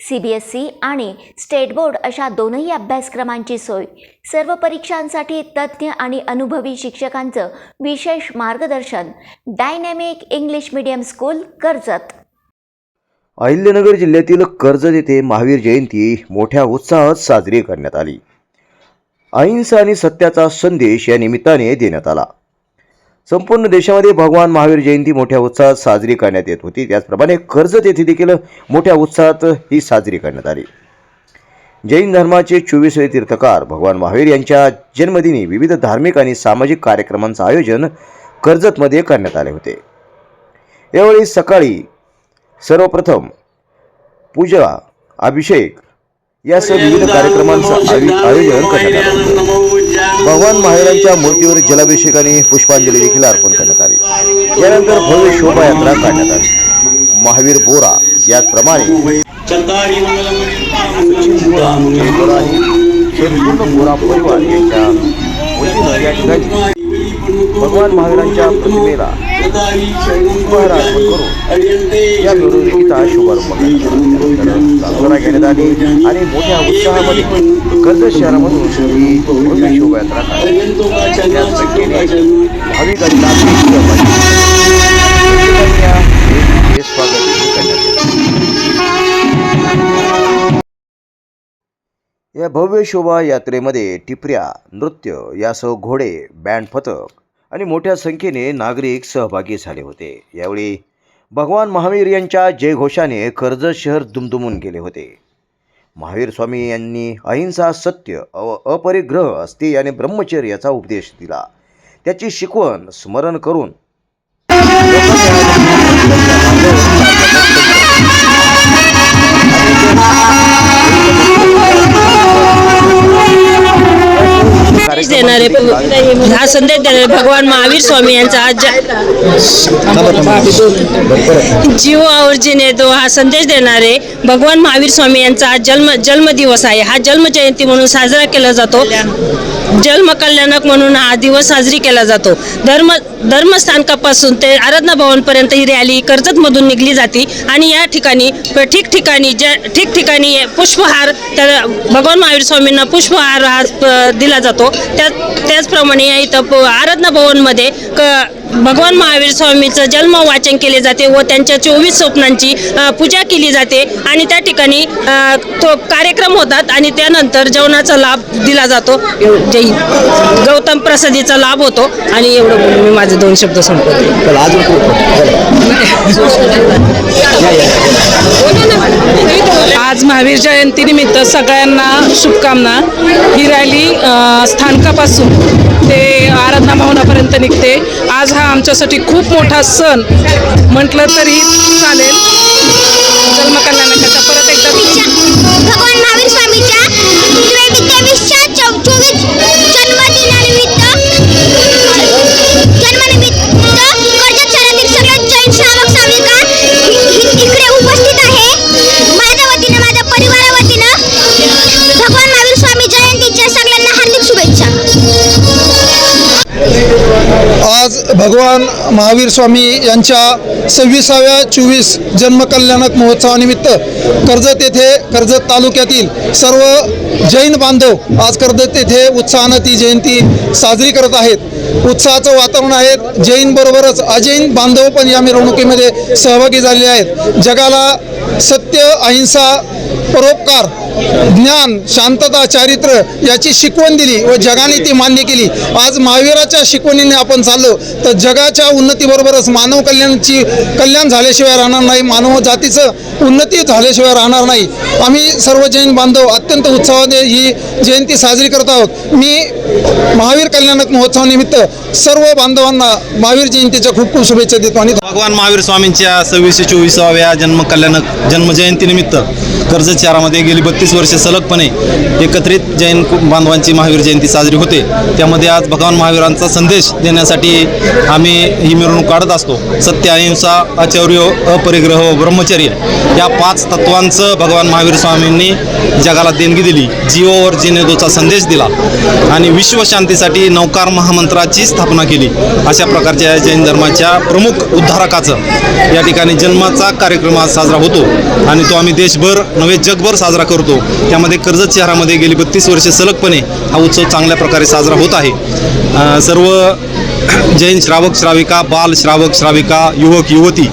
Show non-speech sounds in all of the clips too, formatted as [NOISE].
C B S C आणि state board अशा दोनही अभ्यासक्रमांची सोय. सर्व परीक्षांसाठी तज्ज्ञ आणि अनुभवी शिक्षकांचं विशेष मार्गदर्शन. Dynamic English medium school Karjat. Ahilyanagar जिल्ह्यातील कर्जत येथे महावीर जयंती मोठ्या उत्साहात साजरी करण्यात आली. अहिंसा आणि सत्याचा संदेश या निमित्ताने देण्यात आला. संपूर्ण देशामध्ये भगवान महावीर जयंती मोठ्या उत्साहात साजरी करण्यात येत होती. त्याचप्रमाणे कर्जत येथे देखील मोठ्या उत्साहात ही साजरी करण्यात आली. जैन धर्माचे चोवीसवे तीर्थकार भगवान महावीर यांच्या जन्मदिनी विविध धार्मिक आणि सामाजिक कार्यक्रमांचं आयोजन कर्जतमध्ये करण्यात आले होते. यावेळी सकाळी सर्वप्रथम पूजा अभिषेक यासह विविध कार्यक्रमांचं आयो- आयोजन करण्यात आलं होतं. भगवान महावीरांच्या मूर्तीवर जलाभिषेक आणि पुष्पांजली देखील अर्पण करण्यात आली. यानंतर भव्य शोभायात्रा काढण्यात आली. महावीर बोरा याचप्रमाणे बोरा परिवार यांच्या भगवान महावीरांच्या प्रतिमेला पुष्पहार करून या मिरवणुकीचा शुभारंभ करण्यात घेण्यात आली आणि मोठ्या उत्साहामध्ये कर्जत शहरामधून ही भव्य शोभायात्रा काढली. संख्येने भाविकांनी स्वागत या भव्य शोभा यात्रेमध्ये टिपऱ्या नृत्य यासह घोडे बँड पथक आणि मोठ्या संख्येने नागरिक सहभागी झाले होते. यावेळी भगवान महावीर यांच्या जयघोषाने कर्जत शहर दुमदुमून गेले होते. महावीर स्वामी यांनी अहिंसा सत्य अव अपरिग्रह अस्ति आणि ब्रह्मचर्याचा उपदेश दिला. त्याची शिकवण स्मरण करून देणारे हा संदेश देणारे भगवान महावीर स्वामी यांचा आज जीव आवर्जीने तो हा संदेश देणारे भगवान महावीर स्वामी यांचा आज जन्म जन्मदिवस आहे. हा जन्मजयंती म्हणून साजरा केला जातो. जन्म कल्याणक म्हणून हा दिवस साजरी केला जातो. धर्म धर्मस्थानकापासून ते आराधना भवनपर्यंत ही रॅली कर्जतमधून निघली जाते आणि या ठिकाणी ठिकठिकाणी ज्या ठिकठिकाणी पुष्पहार त्या भगवान महावीर स्वामींना पुष्पहार हा दिला जातो. त्या त्याचप्रमाणे इथं आराधना भवनमध्ये क भगवान महावीर स्वामीचं जन्म वाचन केले जाते व त्यांच्या चोवीस स्वप्नांची पूजा केली जाते आणि त्या ठिकाणी तो कार्यक्रम होतात आणि त्यानंतर जेवणाचा लाभ दिला जातो. गौतम प्रसादीचा लाभ होतो आणि एवढं बोलून मी माझे दोन शब्द संपवते. [LAUGHS] आज महावीर जयंतीनिमित्त सगळ्यांना शुभकामना. ही रॅली स्थानकापासून ते आराधना भवनापर्यंत निघते. आज हा आमच्यासाठी खूप मोठा सण म्हटलं तरी चालेल. जन्मकल्याणकाचा परत एकदा आज भगवान महावीर स्वामी यांच्या सव्वीसाव्या चोवीस जन्मकल्याणक महोत्सवानिमित्त कर्जत येथे कर्जत तालुक्यातील सर्व जैन बांधव आज कर्जत येथे उत्साहानं ती जयंती साजरी करत आहेत. उत्साहाचं वातावरण आहे. जैन बरोबरच अजैन बांधव पण या मिरवणुकीमध्ये सहभागी झालेले आहेत. जगाला सत्य अहिंसा परोपकार ज्ञान शांतता चारित्र्य याची शिकवण दिली व जगाने ती मान्य केली. आज महावीराच्या शिकवणीने आपण चाललो तर जगाच्या उन्नतीबरोबरच मानव कल्याणची कल्याण झाल्याशिवाय राहणार नाही मानव जातीचं उन्नती झाल्याशिवाय राहणार नाही. आम्ही सर्व जैन बांधव अत्यंत उत्साहाने ही जयंती साजरी करत आहोत. मी महावीर कल्याणक महोत्सवानिमित्त सर्व बांधवांना महावीर जयंतीच्या खूप खूप शुभेच्छा देतो आणि भगवान महावीर स्वामींच्या सव्वीसशे चोवीसाव्या जन्म कल्याणक जन्मजयंतीनिमित्त कर्जत शहरामध्ये गेली बत्तीस वर्षे सलगपणे एकत्रित जैन बांधवांची महावीर जयंती साजरी होते. त्यामध्ये आज भगवान महावीरांचा संदेश देण्यासाठी आम्ही ही मिरवणूक काढत असतो. सत्य अहिंसा आचौर्य अपरिग्रह ब्रह्मचर्य या पाच तत्वांचं भगवान महावीर स्वामींनी जगाला देणगी दिली. जीवोवर जिनेदोचा संदेश दिला. आणि विश्वशांतीसाठी नौकार महामंत्राची स्थापना केली. अशा प्रकारच्या जैन धर्माच्या प्रमुख उद्धारकाचं या ठिकाणी जन्माचा कार्यक्रम आज साजरा होतो आणि तो आम्ही देशभर नव्हे जगभर साजरा करतो. त्यामध्ये कर्जत शहरामध्ये गेली बत्तीस वर्षे सलगपणे हा उत्सव चांगल्या प्रकारे साजरा होत आहे. सर्व जैन श्रावक श्राविका बाल श्रावक श्राविका युवक युवती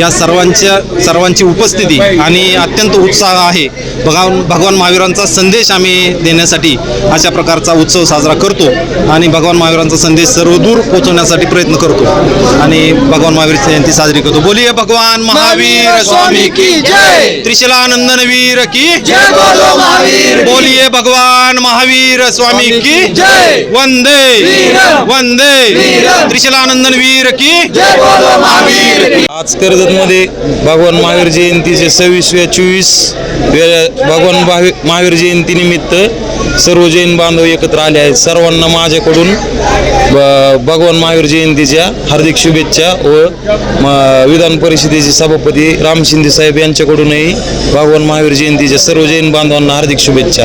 या सर्वांच्या सर्वांची उपस्थिती आणि अत्यंत उत्साह आहे. भगवान भगवान महावीरांचा संदेश आम्ही देण्यासाठी अशा प्रकारचा उत्सव साजरा करतो आणि भगवान महावीरांचा संदेश सर्वदूर पोहोचवण्यासाठी प्रयत्न करतो. आणि भगवान महावीर जयंती साजरी करतो. बोलिये भगवान महावीर स्वामी की जय! त्रिशलानंदन वीर की जय बोलो महावीर बोलिये भगवान महावीर स्वामी की जय! वंदे वंदे। त्रिशलानंदन वीर की जय बोलो महावीर. आज कर्जतमध्ये भगवान महावीर जयंतीचे सव्वीसव्या चोवीस भगवान महावीर महावीर जयंतीनिमित्त सर्व जैन बांधव एकत्र आले आहेत. सर्वांना माझ्याकडून ब- भगवान महावीर जयंतीच्या हार्दिक शुभेच्छा व म- विधान परिषदेचे सभापती राम शिंदे साहेब यांच्याकडूनही भगवान महावीर जयंतीच्या सर्व जैन बांधवांना हार्दिक शुभेच्छा.